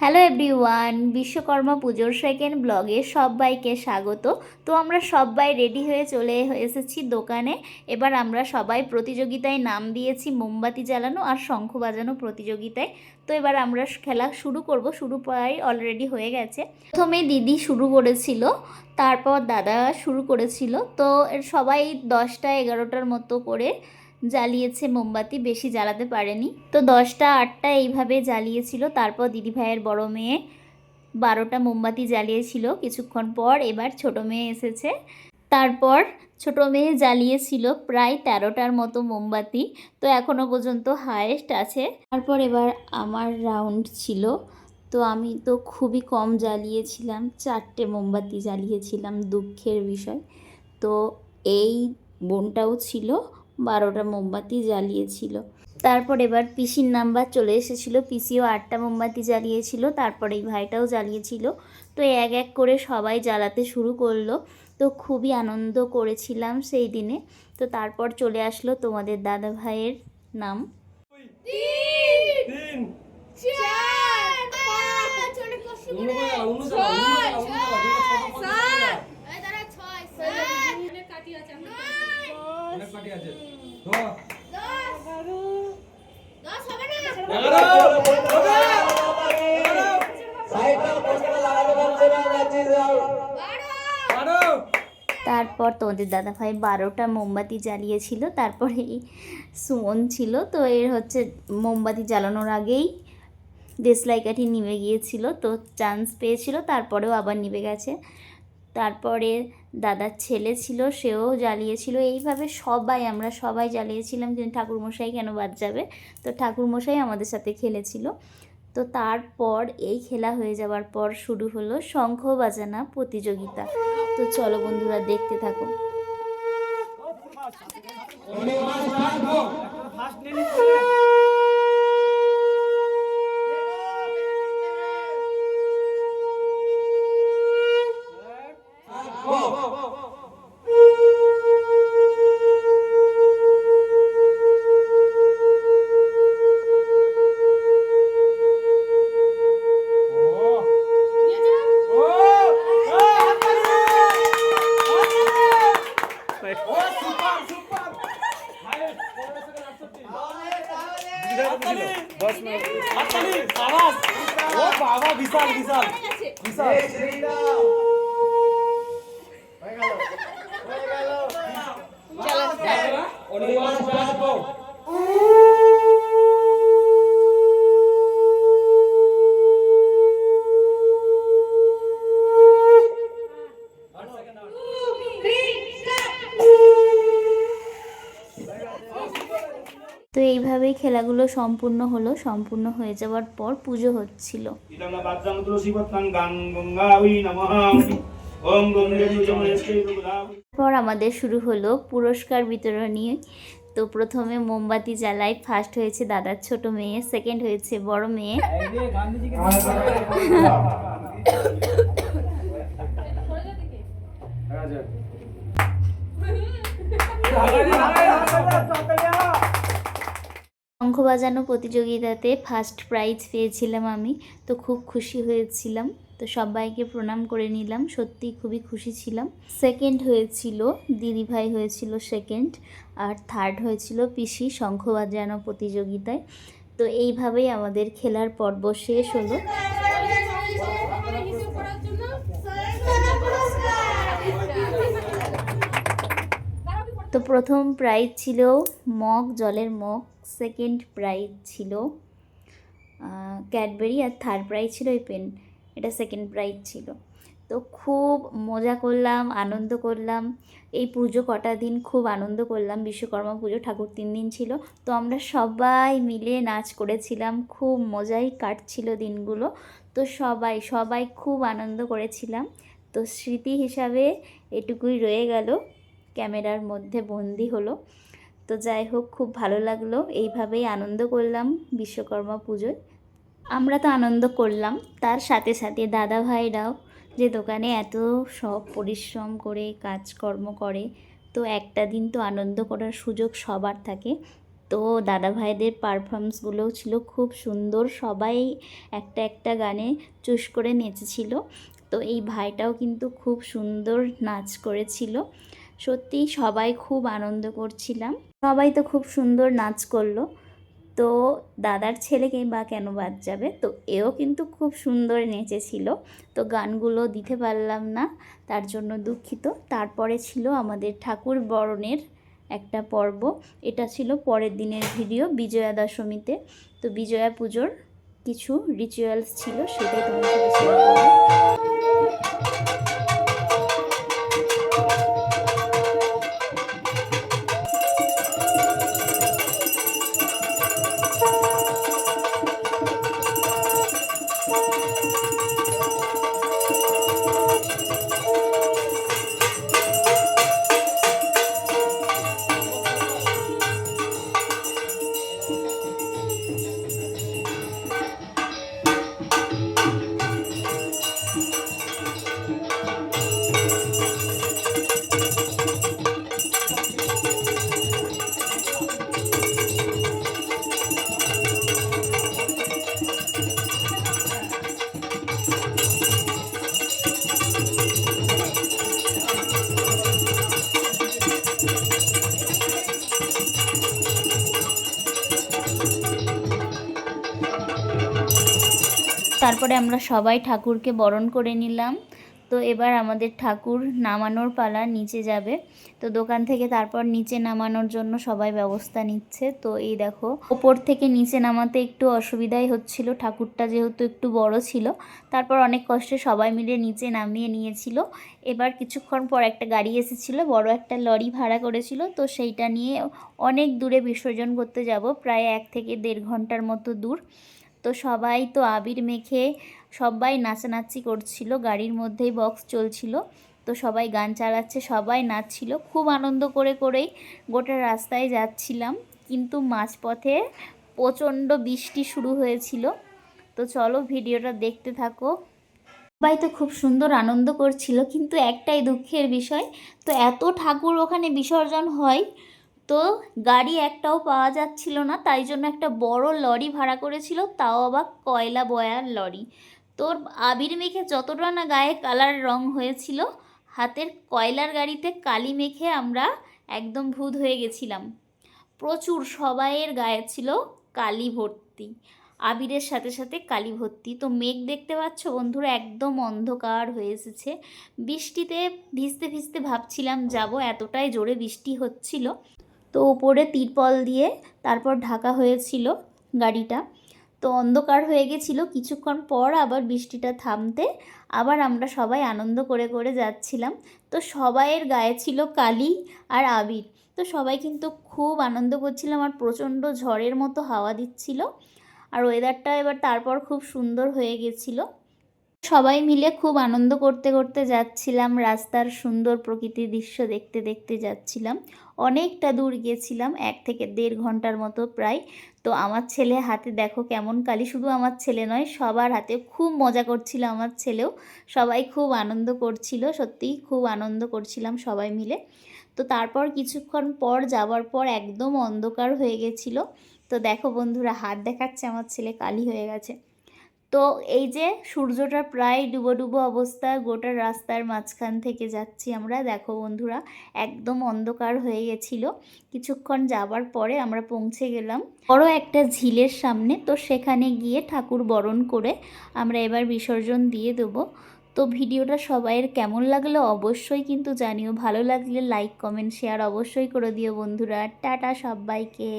Hello everyone Vishwakarma পুজোর second ব্লগে সবাইকে স্বাগত। তো আমরা সবাই রেডি হয়ে চলে এসেছি দোকানে। এবার আমরা সবাই প্রতিযোগিতায় নাম দিয়েছি, মোমবাতি জ্বালানো আর শঙ্খ বাজানো প্রতিযোগিতায়। তো এবার আমরা খেলা শুরু করব, শুরু প্রায় অলরেডি হয়ে গেছে। প্রথমে দিদি শুরু করেছিল, তারপর দাদা শুরু করেছিল। তো সবাই দশটা এগারোটার মতো করে জ্বালিয়েছে মোমবাতি, বেশি জ্বালাতে পারেনি। তো দশটা, আটটা এইভাবে জ্বালিয়েছিল। তারপর দিদিভাইয়ের বড় মেয়ে বারোটা মোমবাতি জ্বালিয়েছিল। কিছুক্ষণ পর এবার ছোট মেয়ে এসেছে। তারপর ছোট মেয়ে জ্বালিয়েছিল প্রায় তেরোটার মতো মোমবাতি। তো এখনও পর্যন্ত হায়েস্ট আছে। তারপর এবার আমার রাউন্ড ছিল। তো আমি তো খুবই কম জ্বালিয়েছিলাম। চারটে মোমবাতি জ্বালিয়েছিলাম, দুঃখের বিষয়। তো এই বোনটাও ছিল। বারোটা মোমবাতি জ্বালিয়েছিল তারপর এবার পিসির নাম্বার চলে এসেছিল পিসিও আটটা মোমবাতি জ্বালিয়েছিল তারপর এই ভাইটাও জ্বালিয়েছিল তো এক এক করে সবাই জ্বালাতে শুরু করল তো খুবই আনন্দ করেছিলাম সেই দিনে তো তারপর চলে আসলো তোমাদের দাদা ভাইয়ের নাম তিন চার পাঁচ অনেক কষ্ট অন্য করে করে অন্য চালা, অন্য চালা, অন্য চালা, যেটা ছোট করে সাত চালা। এই দাঁড়া ছয় সাত অনেক পার্টি আছে বারো। তারপর তোমাদের দাদা ভাই বারোটা মোমবাতি জ্বালিয়েছিল তারপরে এই সুমন ছিল তো এর হচ্ছে মোমবাতি জ্বালানোর আগেই দেশলাই কাঠি নিভে গিয়েছিল তো চান্স পেয়েছিল তারপরেও আবার নিভে গেছে। তারপরে দাদার ছেলে ছিল, সেও জ্বালিয়েছিল। এইভাবে সবাই, আমরা সবাই জ্বালিয়েছিলাম কিন্তু ঠাকুরমশাই কেন বাদ যাবে? তো ঠাকুরমশাই আমাদের সাথে খেলেছিল। তো তারপর এই খেলা হয়ে যাওয়ার পর শুরু হলো শঙ্খ বাজানা প্রতিযোগিতা। তো চলো বন্ধুরা, দেখতে থাকো। ও বাবা বিশাল বিশাল বিশাল গো তো এইভাবেই খেলাগুলো সম্পূর্ণ হলো সম্পূর্ণ হয়ে যাওয়ার পর পুজো হচ্ছিল। পর আমাদের শুরু হলো পুরস্কার বিতরণী। তো প্রথমে মোমবাতি জ্বালাই ফার্স্ট হয়েছে দাদার ছোট মেয়ে সেকেন্ড হয়েছে বড় মেয়ে। শঙ্খ বাজানো প্রতিযোগিতাতে ফার্স্ট প্রাইজ পেয়েছিলাম আমি, তো খুব খুশি হয়েছিলাম। তো সবাইকে প্রণাম করে নিলাম, সত্যিই খুবই খুশি ছিলাম। সেকেন্ড হয়েছিল, দিদিভাই হয়েছিল সেকেন্ড আর থার্ড হয়েছিল পিসি শঙ্খ বাজানো প্রতিযোগিতায়। তো এইভাবেই আমাদের খেলার পর্ব শেষ হলো। প্রথম প্রাইজ ছিল মগ, জলের মগ। সেকেন্ড প্রাইজ ছিল ক্যাডবেরি আর থার্ড প্রাইজ ছিল এই পেন এটা সেকেন্ড প্রাইজ ছিল। তো খুব মজা করলাম, আনন্দ করলাম। এই পুজো কটা দিন খুব আনন্দ করলাম। বিশ্বকর্মা পুজো ঠাকুর তিন দিন ছিল। তো আমরা সবাই মিলে নাচ করেছিলাম। খুব মজাই কাটছিল দিনগুলো। তো সবাই সবাই খুব আনন্দ করেছিলাম। তো স্মৃতি হিসাবে এটুকুই রয়ে গেল। ক্যামেরার মধ্যে বন্দি হলো। তো যাই হোক, খুব ভালো লাগল। এইভাবেই আনন্দ করলাম বিশ্বকর্মা পুজোয়। আমরা তো আনন্দ করলাম। তার সাথে সাথে দাদা ভাইরাও যে দোকানে এত সব পরিশ্রম করে, কাজকর্ম করে, তো একটা দিন তো আনন্দ করার সুযোগ সবার থাকে। তো দাদা ভাইদের পারফরমেন্সগুলোও ছিল খুব সুন্দর। সবাই একটা একটা গানে চুস করে নেচেছিল। তো এই ভাইটাও কিন্তু খুব সুন্দর নাচ করেছিল। সত্যি সবাই খুব আনন্দ করছিলাম। সবাই তো খুব সুন্দর নাচ করল। তো দাদার ছেলেকে বা কেন বাদ যাবে? তো এও কিন্তু খুব সুন্দর নেচেছিল। তো গানগুলো দিতে পারলাম না, তার জন্য দুঃখিত। তারপরে ছিল আমাদের ঠাকুর বরণের একটা পর্ব। এটা ছিল পরের দিনের ভিডিও বিজয়া দশমীতে। তো বিজয়া পুজোর কিছু রিচুয়ালস ছিল সেটাই তোমার সাথে তারপরে আমরা সবাই ঠাকুরকে বরণ করে নিলাম। তো এবার আমাদের ঠাকুর নামানোর পালা নিচে যাবে। তো দোকান থেকে তারপর নিচে নামানোর জন্য সবাই ব্যবস্থা নিচ্ছে। তো এই দেখো, ওপর থেকে নিচে নামাতে একটু অসুবিধাই হচ্ছিল। ঠাকুরটা যেহেতু একটু বড় ছিল, তারপর অনেক কষ্টে সবাই মিলে নিচে নামিয়ে নিয়েছিল। এবার কিছুক্ষণ পর একটা গাড়ি এসেছিল, বড় একটা লরি ভাড়া করেছিল। তো সেইটা নিয়ে অনেক দূরে বিসর্জন করতে যাব, প্রায় এক থেকে দেড় ঘণ্টার মতো দূর। তো সবাই তো আবির মেখে সবাই নাচানাচি করছিল, গাড়ির মধ্যেই বক্স চলছিল। তো সবাই গান চালাচ্ছে, সবাই নাচছিল, খুব আনন্দ করে করেই গোটা রাস্তায় যাচ্ছিলাম। কিন্তু মাঝপথে প্রচণ্ড বৃষ্টি শুরু হয়েছিল। তো চলো ভিডিওটা দেখতে থাকো। সবাই তো খুব সুন্দর আনন্দ করছিল, কিন্তু একটাই দুঃখের বিষয়, তো এত ঠাকুর ওখানে বিসর্জন হয় তো গাড়ি একটাও পাওয়া যাচ্ছিল না, তাই জন্য একটা বড় লরি ভাড়া করেছিল, তাও আবার কয়লা বয়ার লরি। তোর আবির মেখে যতটা না গায়ে কালার রং হয়েছিল, হাতের কয়লার গাড়িতে কালি মেখে আমরা একদম ভূত হয়ে গেছিলাম। প্রচুর সবাইয়ের গায়ে ছিল কালি ভর্তি, আবিরের সাথে সাথে কালি ভর্তি। তো মেঘ দেখতে পাচ্ছ বন্ধুরা, একদম অন্ধকার হয়ে এসেছে। বৃষ্টিতে ভিজতে ভিজতে ভাবছিলাম, যাব, এতটাই জোরে বৃষ্টি হচ্ছিল। তো ওপরে তিরপল দিয়ে তারপর ঢাকা হয়েছিল গাড়িটা। তো অন্ধকার হয়ে গেছিল, কিছুক্ষণ পর আবার বৃষ্টিটা থামতে আবার আমরা সবাই আনন্দ করে করে যাচ্ছিলাম। তো সবাইয়ের গায়ে ছিল কালি আর আবির। তো সবাই কিন্তু খুব আনন্দ করছিলাম আর প্রচণ্ড ঝড়ের মতো হাওয়া দিচ্ছিল। আর ওয়েদারটা এবার তারপর খুব সুন্দর হয়ে গেছিল। সবাই মিলে খুব আনন্দ করতে করতে যাচ্ছিলাম। রাস্তার সুন্দর প্রকৃতির দৃশ্য দেখতে দেখতে যাচ্ছিলাম। অনেকটা দূর গিয়েছিলাম, এক থেকে দেড় ঘণ্টার মতো প্রায়। তো আমার ছেলে হাতে, দেখো কেমন কালি, শুধু আমার ছেলে নয়, সবার হাতে খুব মজা করছিল আমার ছেলেও। সবাই খুব আনন্দ করছিল, সত্যিই খুব আনন্দ করছিলাম সবাই মিলে। তো তারপর কিছুক্ষণ পর যাওয়ার পর একদম অন্ধকার হয়ে গেছিল। তো দেখো বন্ধুরা, হাত দেখাচ্ছে আমার ছেলে, কালি হয়ে গেছে। তো এই যে সূর্যটা প্রায় ডুবো ডুবো অবস্থা গোটা রাস্তার মাঝখান থেকে যাচ্ছি আমরা। দেখো বন্ধুরা, একদম অন্ধকার হয়ে গেছিল। কিছুক্ষণ যাবার পরে আমরা পৌঁছে গেলাম বড় একটা ঝিলের সামনে। তো সেখানে গিয়ে ঠাকুর বরণ করে আমরা এবার বিসর্জন দিয়ে দেবো। তো ভিডিওটা সবাইয়ের কেমন লাগল অবশ্যই কিন্তু জানিও। ভালো লাগলে লাইক কমেন্ট শেয়ার অবশ্যই করে দিও বন্ধুরা। টাটা সবাইকে।